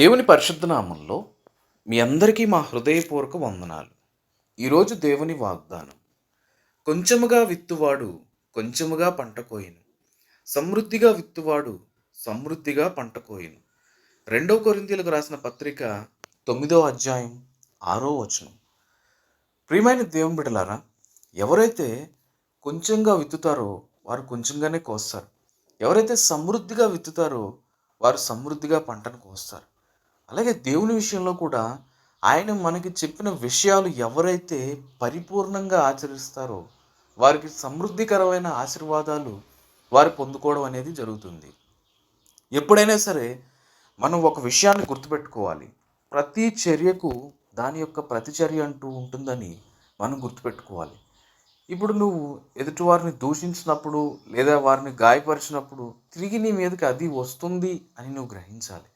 దేవుని పరిశుద్ధ నామంలో మీ అందరికీ మా హృదయపూర్వక వందనాలు. ఈరోజు దేవుని వాగ్దానం కొంచెముగా విత్తువాడు కొంచెముగా పంట కోయను. సమృద్ధిగా విత్తువాడు సమృద్ధిగా పంట కోయను. రెండో కొరింతీలకు రాసిన పత్రిక తొమ్మిదో అధ్యాయం ఆరో వచనం. ప్రియమైన దేవుని బిడలారా ఎవరైతే కొంచెంగా విత్తుతారో వారు కొంచెంగానే కోస్తారు. ఎవరైతే సమృద్ధిగా విత్తుతారో వారు సమృద్ధిగా పంటను కోస్తారు. అలాగే దేవుని విషయంలో కూడా ఆయన మనకి చెప్పిన విషయాలు ఎవరైతే పరిపూర్ణంగా ఆచరిస్తారో వారికి సమృద్ధికరమైన ఆశీర్వాదాలు వారు పొందుకోవడం అనేది జరుగుతుంది. ఎప్పుడైనా సరే మనం ఒక విషయాన్ని గుర్తుపెట్టుకోవాలి. ప్రతి చర్యకు దాని యొక్క ప్రతిచర్య అంటూ ఉంటుందని మనం గుర్తుపెట్టుకోవాలి. ఇప్పుడు నువ్వు ఎదుటివారిని దూషించినప్పుడు లేదా వారిని గాయపరిచినప్పుడు తిరిగి నీ మీదకి అది వస్తుంది అని నువ్వు గ్రహించాలి.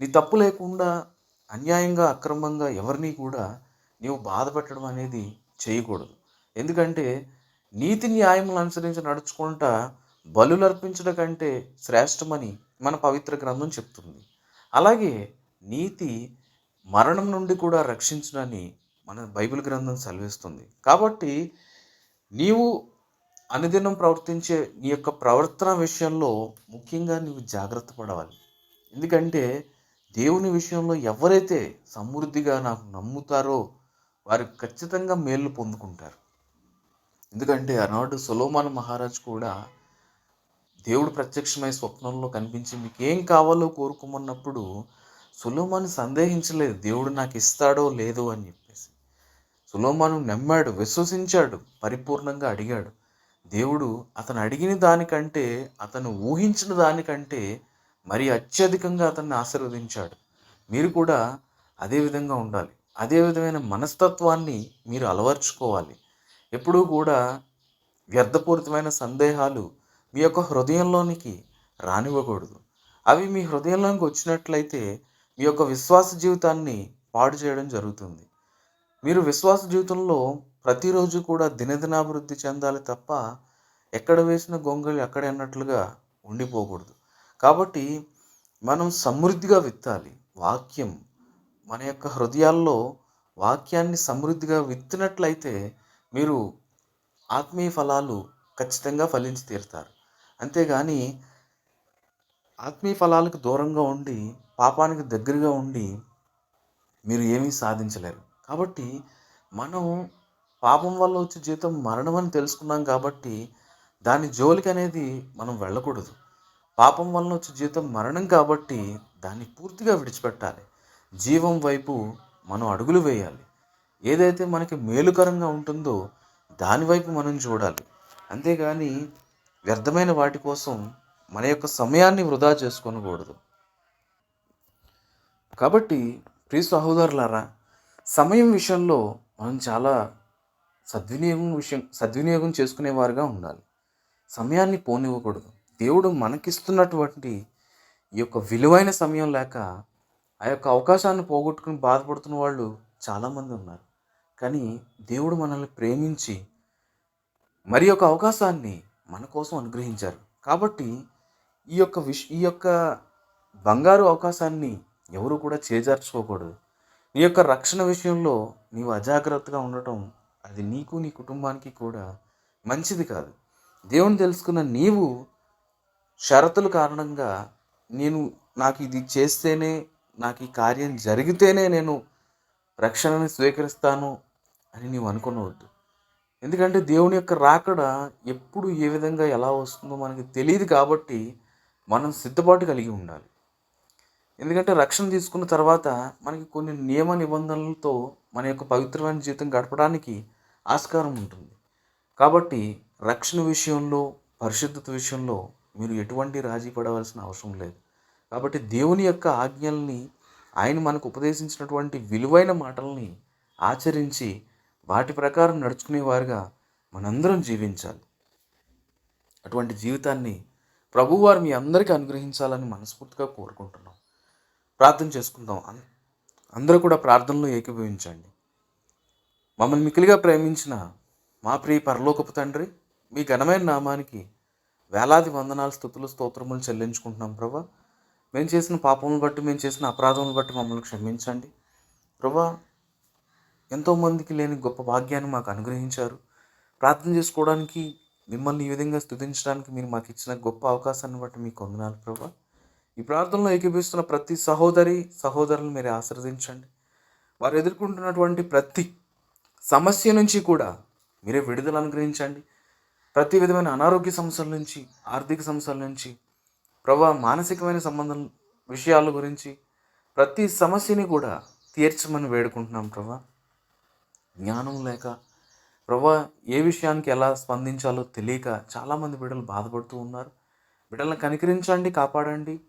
నీ తప్పు లేకుండా అన్యాయంగా అక్రమంగా ఎవరిని కూడా నీవు బాధ పెట్టడం అనేది చేయకూడదు. ఎందుకంటే నీతి న్యాయములను అనుసరించి నడుచుకుంటా బలులర్పించడం కంటే శ్రేష్టమని మన పవిత్ర గ్రంథం చెప్తుంది. అలాగే నీతి మరణం నుండి కూడా రక్షించడని మన బైబిల్ గ్రంథం సెలవిస్తుంది. కాబట్టి నీవు అనుదినం ప్రవర్తించే నీ యొక్క ప్రవర్తన విషయంలో ముఖ్యంగా నీవు జాగ్రత్త పడవాలి. ఎందుకంటే దేవుని విషయంలో ఎవరైతే సమృద్ధిగా నాకు నమ్ముతారో వారు ఖచ్చితంగా మేలు పొందుకుంటారు. ఎందుకంటే ఆనాడు సులోమాన్ మహారాజ్ కూడా దేవుడు ప్రత్యక్షమై స్వప్నంలో కనిపించి మీకు ఏం కావాలో కోరుకోమన్నప్పుడు సులోమాను సందేహించలేదు. దేవుడు నాకు ఇస్తాడో లేదో అని చెప్పేసి. సులోమాను నమ్మాడు విశ్వసించాడు పరిపూర్ణంగా అడిగాడు. దేవుడు అతను అడిగిన దానికంటే అతను ఊహించిన దానికంటే మరి అత్యధికంగా అతన్ని ఆశీర్వదించాడు. మీరు కూడా అదే విధంగా ఉండాలి. అదే విధమైన మనస్తత్వాన్ని మీరు అలవర్చుకోవాలి. ఎప్పుడూ కూడా వ్యర్థపూరితమైన సందేహాలు మీ యొక్క హృదయంలోనికి రానివ్వకూడదు. అవి మీ హృదయంలోనికి వచ్చినట్లయితే మీ యొక్క విశ్వాస జీవితాన్ని పాడు చేయడం జరుగుతుంది. మీరు విశ్వాస జీవితంలో ప్రతిరోజు కూడా దినదినాభివృద్ధి చెందాలి తప్ప ఎక్కడ వేసిన గొంగళి అక్కడ అన్నట్లుగా ఉండిపోకూడదు. కాబట్టి మనం సమృద్ధిగా విత్తాలి. వాక్యం మన యొక్క హృదయాల్లో వాక్యాన్ని సమృద్ధిగా విత్తినట్లయితే మీరు ఆత్మీయ ఫలాలు ఖచ్చితంగా ఫలించి తీరుతారు. అంతేగాని ఆత్మీయ ఫలాలకు దూరంగా ఉండి పాపానికి దగ్గరగా ఉండి మీరు ఏమీ సాధించలేరు. కాబట్టి మనం పాపం వల్ల వచ్చే జీతం మరణం అని తెలుసుకున్నాం కాబట్టి దాని జోలికి అనేది మనం వెళ్ళకూడదు. పాపం వలన వచ్చే జీవితం మరణం కాబట్టి దాన్ని పూర్తిగా విడిచిపెట్టాలి. జీవం వైపు మనం అడుగులు వేయాలి. ఏదైతే మనకి మేలుకరంగా ఉంటుందో దానివైపు మనం చూడాలి. అంతేగాని వ్యర్థమైన వాటి కోసం మన యొక్క సమయాన్ని వృధా చేసుకోనకూడదు. కాబట్టి ప్రియ సహోదరులారా సమయం విషయంలో మనం చాలా సద్వినియోగం విషయం సద్వినియోగం చేసుకునేవారుగా ఉండాలి. సమయాన్ని పోనివ్వకూడదు. దేవుడు మనకిస్తున్నటువంటి ఈ యొక్క విలువైన సమయం లేక ఆ యొక్క అవకాశాన్ని పోగొట్టుకుని బాధపడుతున్న వాళ్ళు చాలామంది ఉన్నారు. కానీ దేవుడు మనల్ని ప్రేమించి మరి యొక్క అవకాశాన్ని మన కోసం అనుగ్రహించారు. కాబట్టి ఈ యొక్క విష్ ఈ యొక్క బంగారు అవకాశాన్ని ఎవరు కూడా చేజార్చుకోకూడదు. నీ యొక్క రక్షణ విషయంలో నీవు అజాగ్రత్తగా ఉండటం అది నీకు నీ కుటుంబానికి కూడా మంచిది కాదు. దేవుని తెలుసుకున్న నీవు షరతుల కారణంగా నేను నాకు ఇది చేస్తేనే నాకు ఈ కార్యం జరిగితేనే నేను రక్షణని స్వీకరిస్తాను అని నీవు అనుకునవద్దు. ఎందుకంటే దేవుని యొక్క రాకడ ఎప్పుడు ఏ విధంగా ఎలా వస్తుందో మనకి తెలియదు కాబట్టి మనం సిద్ధపాటు కలిగి ఉండాలి. ఎందుకంటే రక్షణ తీసుకున్న తర్వాత మనకి కొన్ని నియమ నిబంధనలతో మన యొక్క పవిత్రమైన జీవితం గడపడానికి ఆస్కారం ఉంటుంది. కాబట్టి రక్షణ విషయంలో పరిశుద్ధత విషయంలో మీరు ఎటువంటి రాజీ పడవలసిన అవసరం లేదు. కాబట్టి దేవుని యొక్క ఆజ్ఞల్ని ఆయన మనకు ఉపదేశించినటువంటి విలువైన మాటల్ని ఆచరించి వాటి ప్రకారం నడుచుకునేవారుగా మనందరం జీవించాలి. అటువంటి జీవితాన్ని ప్రభువారు మీ అందరికీ అనుగ్రహించాలని మనస్ఫూర్తిగా కోరుకుంటున్నాం. ప్రార్థన చేసుకుందాం. అందరూ కూడా ప్రార్థనలో ఏకీభవించండి. మమ్మల్ని మికిలిగా ప్రేమించిన మా ప్రియ పరలోకపు తండ్రి మీ ఘనమైన నామానికి వేలాది వందనాలు స్థుతులు స్తోత్రములు చెల్లించుకుంటున్నాం ప్రభా. మేము చేసిన పాపములు బట్టి మేము చేసిన అపరాధములు బట్టి మమ్మల్ని క్షమించండి. ప్రభా ఎంతోమందికి లేని గొప్ప భాగ్యాన్ని మాకు అనుగ్రహించారు. ప్రార్థన చేసుకోవడానికి మిమ్మల్ని ఈ విధంగా స్తుతించడానికి మీరు మాకు ఇచ్చిన గొప్ప అవకాశాన్ని బట్టి మీకు వందనాలు ప్రభా. ఈ ప్రార్థనలో ఏకీపిస్తున్న ప్రతి సహోదరి సహోదరులను మీరు ఆశ్రదించండి వారు ఎదుర్కొంటున్నటువంటి ప్రతి సమస్య నుంచి కూడా మీరే విడుదల అనుగ్రహించండి. ప్రతి విధమైన అనారోగ్య సమస్యల నుంచి ఆర్థిక సమస్యల నుంచి ప్రభా మానసికమైన సంబంధం విషయాల గురించి ప్రతి సమస్యని కూడా తీర్చమని వేడుకుంటున్నాం ప్రభా. జ్ఞానం లేక ప్రభా ఏ విషయానికి ఎలా స్పందించాలో తెలియక చాలామంది బిడ్డలు బాధపడుతూ ఉన్నారు. బిడ్డలను కనికరించండి కాపాడండి.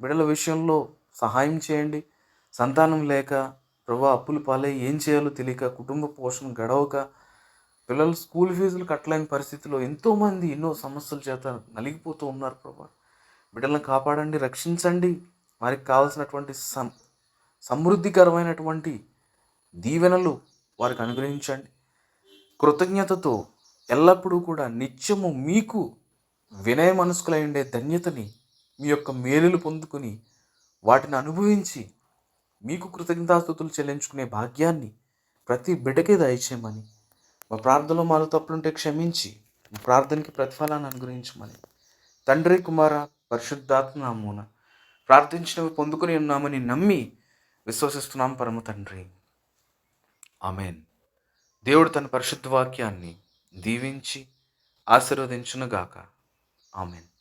బిడ్డల విషయంలో సహాయం చేయండి. సంతానం లేక ప్రభా అప్పులు పాలై ఏం చేయాలో తెలియక కుటుంబ పోషణ గడవక పిల్లలు స్కూల్ ఫీజులు కట్టలేని పరిస్థితిలో ఎంతోమంది ఎన్నో సమస్యల చేత నలిగిపోతూ ఉన్నారు ప్రభా. బిడ్డలను కాపాడండి రక్షించండి. వారికి కావాల్సినటువంటి సం సమృద్ధికరమైనటువంటి దీవెనలు వారికి అనుగ్రహించండి. కృతజ్ఞతతో ఎల్లప్పుడూ కూడా నిత్యము మీకు వినయ మనస్కులై ఉండే ధన్యతని మీ యొక్క మేలులు పొందుకుని వాటిని అనుభవించి మీకు కృతజ్ఞతాస్థుతులు చెల్లించుకునే భాగ్యాన్ని ప్రతి బిడ్డకే దయచేయమని మా ప్రార్థనలో మాలో తప్పులుంటే క్షమించి మా ప్రార్థనకి ప్రతిఫలాన్ని అనుగ్రహించమని. తండ్రి కుమార పరిశుద్ధాత్మనామూన ప్రార్థించినవి పొందుకుని ఉన్నామని నమ్మి విశ్వసిస్తున్నాం పరమ తండ్రి. ఆమెన్. దేవుడు తన పరిశుద్ధ వాక్యాన్ని దీవించి ఆశీర్వదించునుగాక. ఆమెన్.